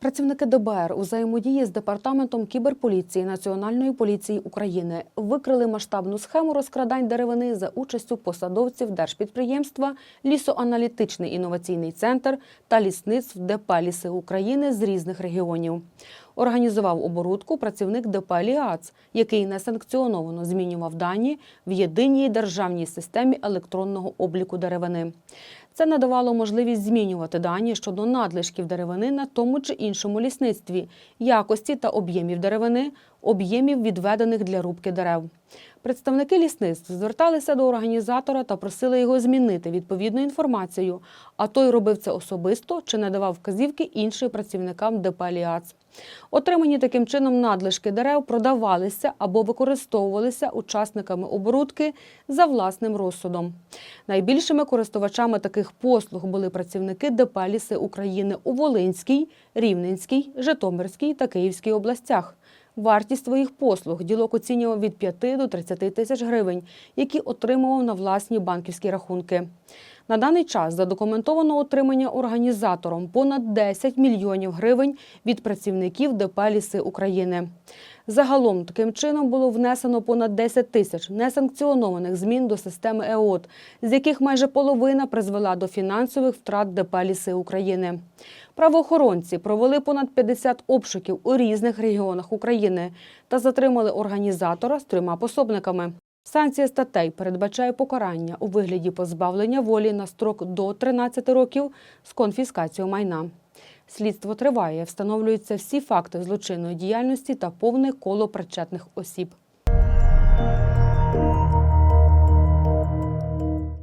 Працівники ДБР у взаємодії з департаментом кіберполіції Національної поліції України викрили масштабну схему розкрадань деревини за участю посадовців держпідприємства Лісоаналітичний інноваційний центр та лісництв ДП «Ліси України з різних регіонів. Організував оборудку працівник ДП «Ліац», який несанкціоновано змінював дані в єдиній державній системі електронного обліку деревини. Це надавало можливість змінювати дані щодо надлишків деревини на тому чи іншому лісництві, якості та об'ємів деревини, об'ємів відведених для рубки дерев. Представники лісництв зверталися до організатора та просили його змінити відповідну інформацію, а той робив це особисто чи надавав вказівки іншим працівникам ДП «Ліац». Отримані таким чином надлишки дерев продавалися або використовувалися учасниками оборудки за власним розсудом. Найбільшими користувачами таких послуг були працівники ДП «Ліси України у Волинській, Рівненській, Житомирській та Київській областях. Вартість своїх послуг ділок оцінював від 5 до 30 тисяч гривень, які отримував на власні банківські рахунки. На даний час задокументовано отримання організатором понад 10 мільйонів гривень від працівників ДП «Ліси України. Загалом таким чином було внесено понад 10 тисяч несанкціонованих змін до системи ЕОТ, з яких майже половина призвела до фінансових втрат ДП «Ліси України. Правоохоронці провели понад 50 обшуків у різних регіонах України та затримали організатора з трьома пособниками. Санкція статей передбачає покарання у вигляді позбавлення волі на строк до 13 років з конфіскацією майна. Слідство триває, встановлюються всі факти злочинної діяльності та повне коло причетних осіб.